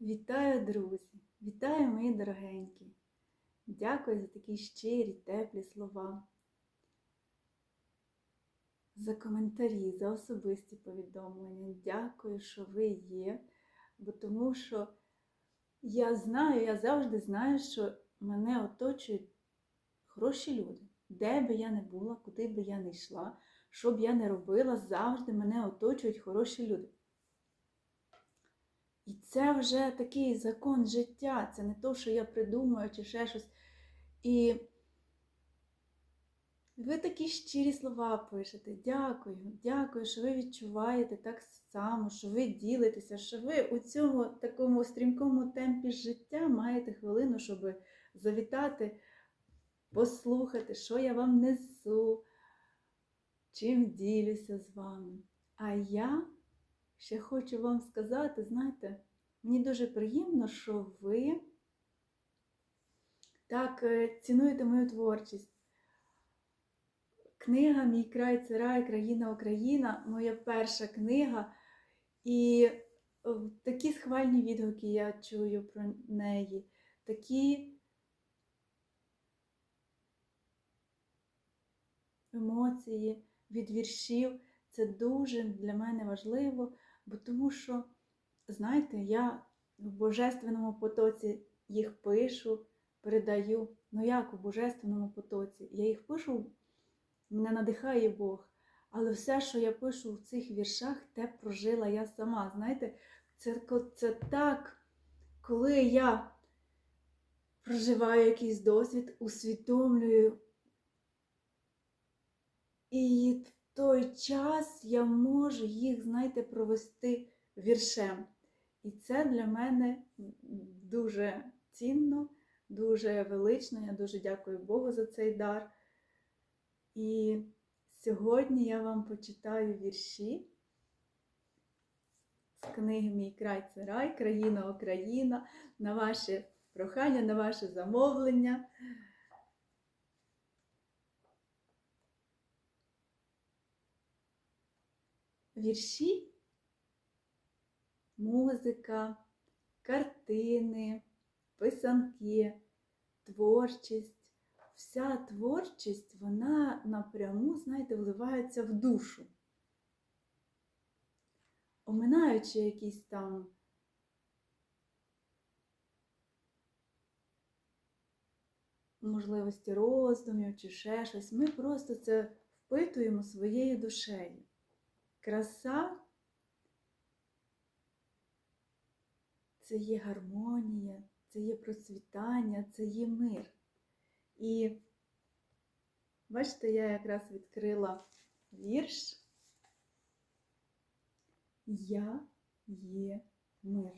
Вітаю, друзі! Вітаю, мої дорогенькі! Дякую за такі щирі, теплі слова, за коментарі, за особисті повідомлення. Дякую, що ви є, бо тому що я знаю, я завжди знаю, що мене оточують хороші люди. Де би я не була, куди би я не йшла, що б я не робила, завжди мене оточують хороші люди. Це вже такий закон життя, це не то, що я придумаю чи ще щось. І ви такі щирі слова пишете. Дякую, дякую, що ви відчуваєте так само, що ви ділитеся, що ви у цьому такому стрімкому темпі життя маєте хвилину, щоб завітати, послухати, що я вам несу, чим ділюся з вами. А я ще хочу вам сказати, знаєте, мені дуже приємно, що ви так е, цінуєте мою творчість. Книга Мій край це рай, країна Україна, моя перша книга. І е, такі схвальні відгуки я чую про неї, такі емоції від віршів. Це дуже для мене важливо, бо тому що, знаєте, я в божественному потоці їх пишу, передаю. Ну як у божественному потоці? Я їх пишу, мене надихає Бог. Але все, що я пишу в цих віршах, те прожила я сама. Знаєте, це, це так, коли я проживаю якийсь досвід, усвідомлюю. І в той час я можу їх, знаєте, провести віршем. І це для мене дуже цінно, дуже велично. Я дуже дякую Богу за цей дар. І сьогодні я вам почитаю вірші з книги Мій край це рай, країна Україна, на ваше прохання, на ваше замовлення. Вірші, музика, картини, писанки, творчість. Вся творчість, вона напряму, знаєте, вливається в душу. Оминаючи якісь там можливості роздумів чи ще щось, ми просто це впитуємо своєю душею. Краса це є гармонія, це є процвітання, це є мир. І бачите, я якраз відкрила вірш. Я є мир.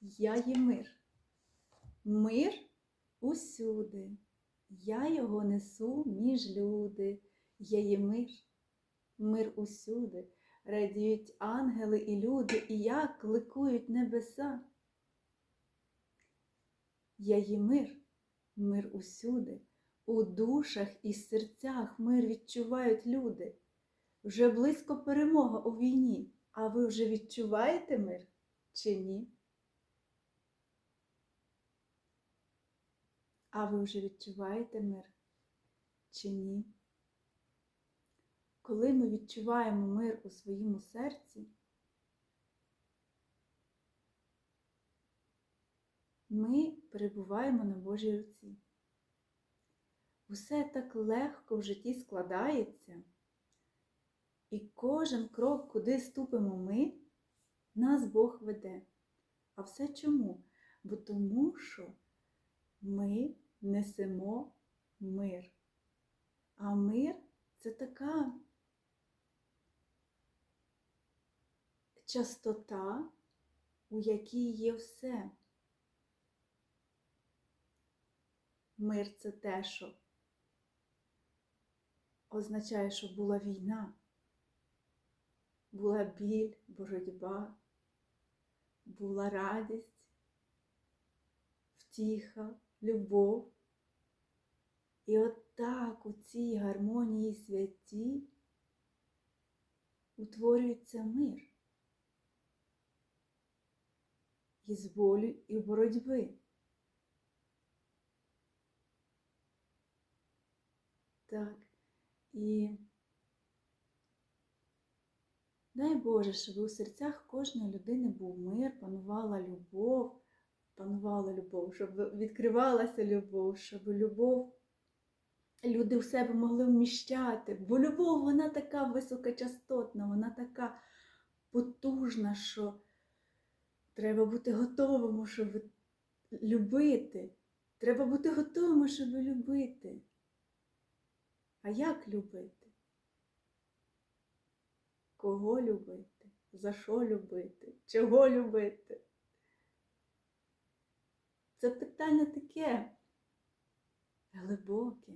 Я є мир. Мир усюди. Я його несу між люди. Я є мир. Мир усюди. Радіють ангели і люди, і як ликують небеса. Я є мир мир усюди, у душах і серцях мир відчувають люди. Вже близько перемога у війні, а ви вже відчуваєте мир чи ні? А ви вже відчуваєте мир чи ні? Коли ми відчуваємо мир у своєму серці, ми перебуваємо на Божій руці. Усе так легко в житті складається, і кожен крок, куди ступимо ми, нас Бог веде. А все чому? Бо тому, що ми несемо мир. А мир це така частота, у якій є все. Мир це те, що означає, що була війна, була біль, боротьба, була радість, втіха, любов. І от так у цій гармонії святі утворюється мир. Із болю і боротьби. Так. І дай Боже, щоб у серцях кожної людини був мир, панувала любов, панувала любов, щоб відкривалася любов, щоб любов люди в себе могли вміщати. Бо любов, вона така високочастотна, вона така потужна, що треба бути готовим, щоб любити. Треба бути готовим, щоб любити. А як любити? Кого любити? За що любити? Чого любити? Це питання таке глибоке.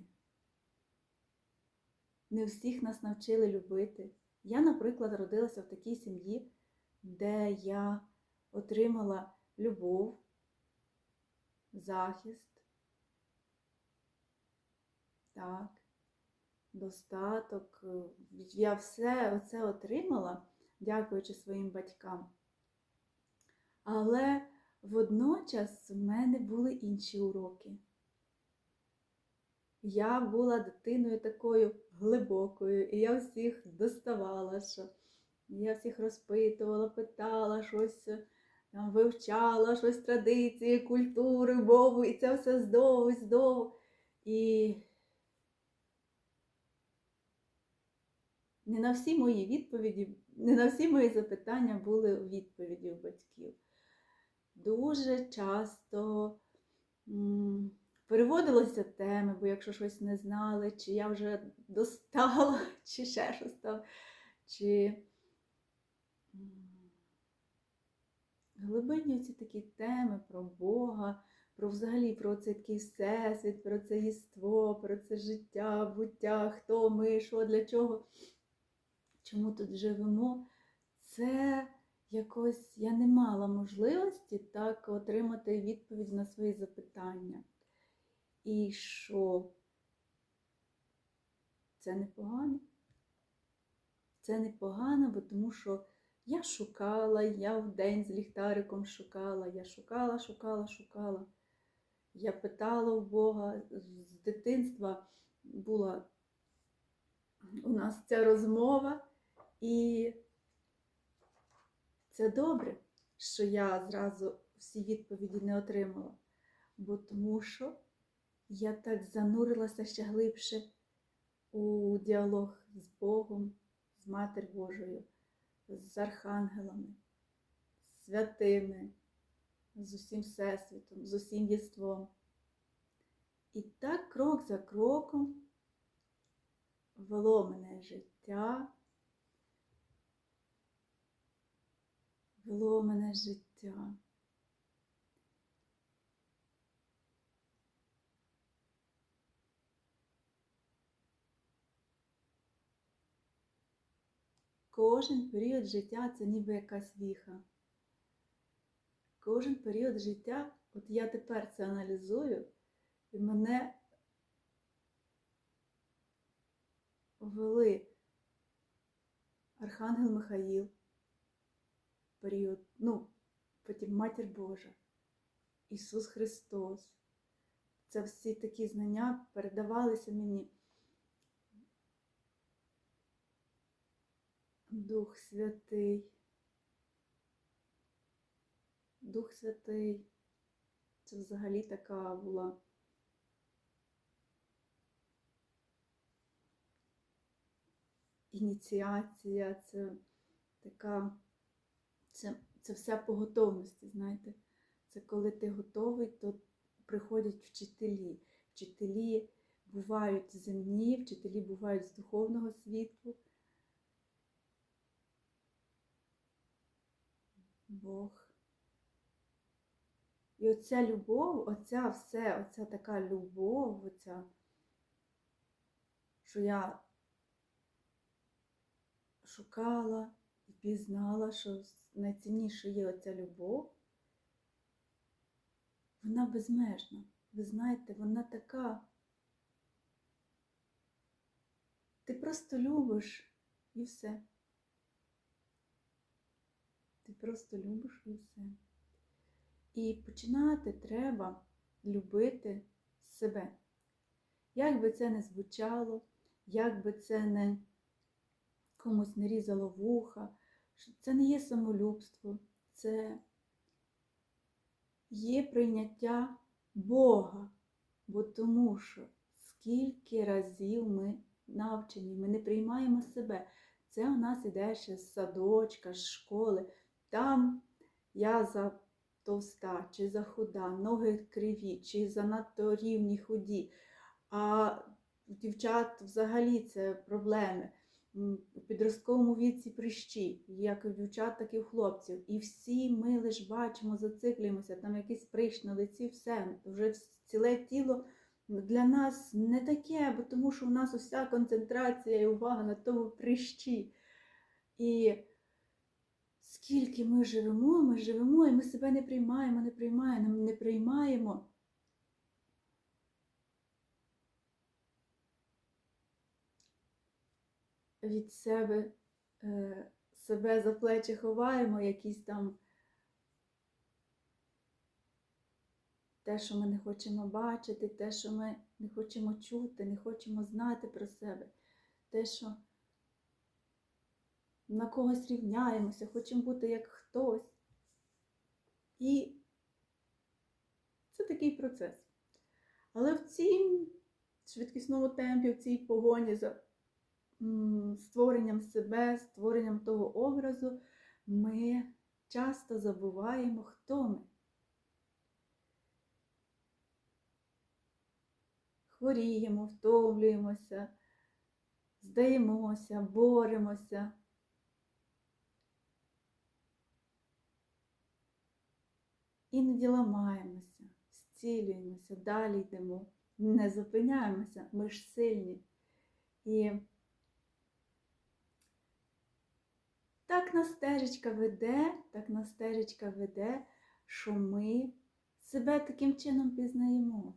Не всіх нас навчили любити. Я, наприклад, родилася в такій сім'ї, де я отримала любов, захист, так, достаток. Я все оце отримала, дякуючи своїм батькам. Але водночас в мене були інші уроки. Я була дитиною такою глибокою, і я всіх доставала, що я всіх розпитувала, питала, щось там вивчала, щось традиції, культури, мову, і це все здову, здову. І не на всі мої відповіді, не на всі мої запитання були відповіді у батьків. Дуже часто. Переводилися теми, бо якщо щось не знали, чи я вже достала, чи ще щось там, чи глибинні ці такі теми про Бога, про взагалі про цей такий всесвіт, про це єство, про це життя, буття, хто ми, що, для чого, чому тут живемо, це якось я не мала можливості так отримати відповідь на свої запитання. І що це непогано. Це непогано, бо тому що я шукала, я в день з ліхтариком шукала, я шукала, шукала, шукала. Я питала у Бога, з дитинства була у нас ця розмова, і це добре, що я зразу всі відповіді не отримала, бо тому що я так занурилася ще глибше у діалог з Богом, з Матір Божою, з архангелами, святими, з усім Всесвітом, з усім єством. І так крок за кроком вело мене життя, вело мене життя. Кожен період життя це ніби якась віха. Кожен період життя, от я тепер це аналізую, і мене ввели Архангел Михаїл, період, ну, потім Матір Божа, Ісус Христос. Це всі такі знання передавалися мені. Дух Святий. Дух Святий. Це взагалі така була. Ініціація, це така, це, це все по готовності, знаєте. Це коли ти готовий, то приходять вчителі. Вчителі бувають земні, вчителі бувають з духовного світу. Бог. І оця любов, оця все, оця така любов, оця, що я шукала і пізнала, що найцінніше є оця любов, вона безмежна. Ви знаєте, вона така. Ти просто любиш і все. Просто любиш і все. І починати треба любити себе. Як би це не звучало, як би це не комусь не різало вуха, це не є самолюбство, це є прийняття Бога. Бо тому що скільки разів ми навчені, ми не приймаємо себе. Це у нас іде ще з садочка, з школи. Там я за товста, чи за худа, ноги криві, чи занадто рівні худі. А у дівчат взагалі це проблеми. У підростковому віці прищі, як у дівчат, так і у хлопців. І всі ми лише бачимо, зациклюємося, там якийсь прищ на лиці, все, вже ціле тіло для нас не таке, бо тому що у нас уся концентрація і увага на тому прищі. І скільки ми живемо, ми живемо, і ми себе не приймаємо, не приймаємо, не приймаємо. Від себе, е, себе за плечі ховаємо, якісь там те, що ми не хочемо бачити, те, що ми не хочемо чути, не хочемо знати про себе, те, що на когось рівняємося, хочемо бути як хтось. І це такий процес. Але в цій швидкісному темпі, в цій погоні за створенням себе, створенням того образу, ми часто забуваємо, хто ми. Хворіємо, втомлюємося, здаємося, боремося. Іноді ламаємося, зцілюємося, далі йдемо, не зупиняємося, ми ж сильні. І так нас стежечка веде, так нас стежечка веде, що ми себе таким чином пізнаємо.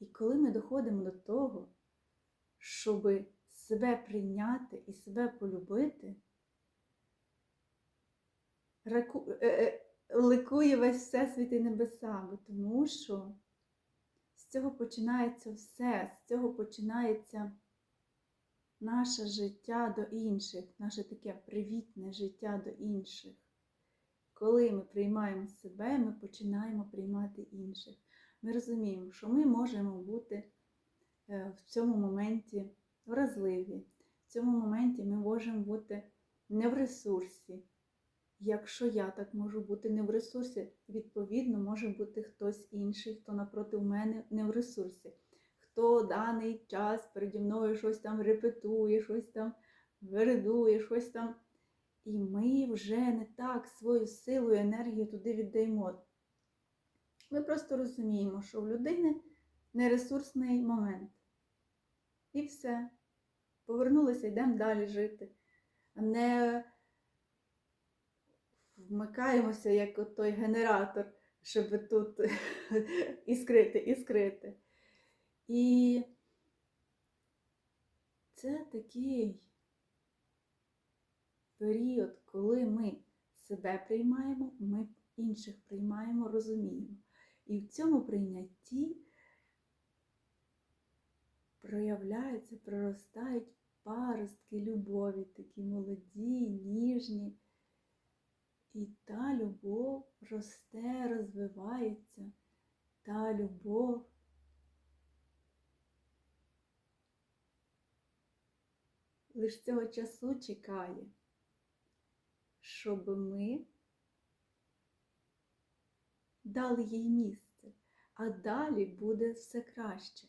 І коли ми доходимо до того, щоб себе прийняти і себе полюбити, е, е, ликує весь Всесвіт і небеса, бо тому що з цього починається все, з цього починається наше життя до інших, наше таке привітне життя до інших. Коли ми приймаємо себе, ми починаємо приймати інших. Ми розуміємо, що ми можемо бути е, в цьому моменті вразливі, в цьому моменті ми можемо бути не в ресурсі. Якщо я так можу бути не в ресурсі, відповідно, може бути хтось інший, хто напроти мене не в ресурсі, хто даний час переді мною щось там репетує, щось там вередує, щось там. І ми вже не так свою силу і енергію туди віддаємо. Ми просто розуміємо, що в людини нересурсний момент. І все. Повернулися, йдемо далі жити. Не вмикаємося, як той генератор, щоб тут іскрити, іскрити. І це такий період, коли ми себе приймаємо, ми інших приймаємо, розуміємо. І в цьому прийнятті проявляються, проростають паростки любові, такі молоді, ніжні. І та любов росте, розвивається, та любов. Лиш цього часу чекає, щоб ми дали їй місце, а далі буде все краще.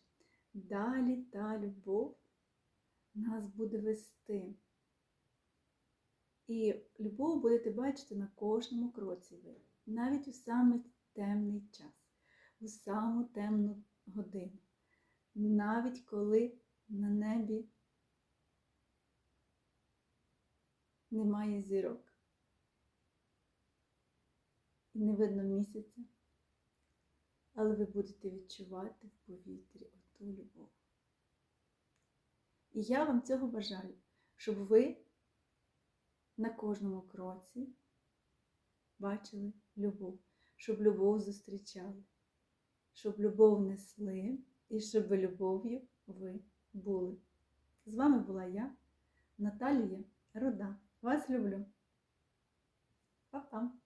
Далі та любов нас буде вести. І любов будете бачити на кожному кроці ви, навіть у самий темний час, у саму темну годину, навіть коли на небі немає зірок і не видно місяця, але ви будете відчувати в повітрі оту любов. І я вам цього бажаю, щоб ви на кожному кроці бачили любов, щоб любов зустрічали, щоб любов несли і щоб любов'ю ви були. З вами була я, Наталія Руда. Вас люблю. Па-па!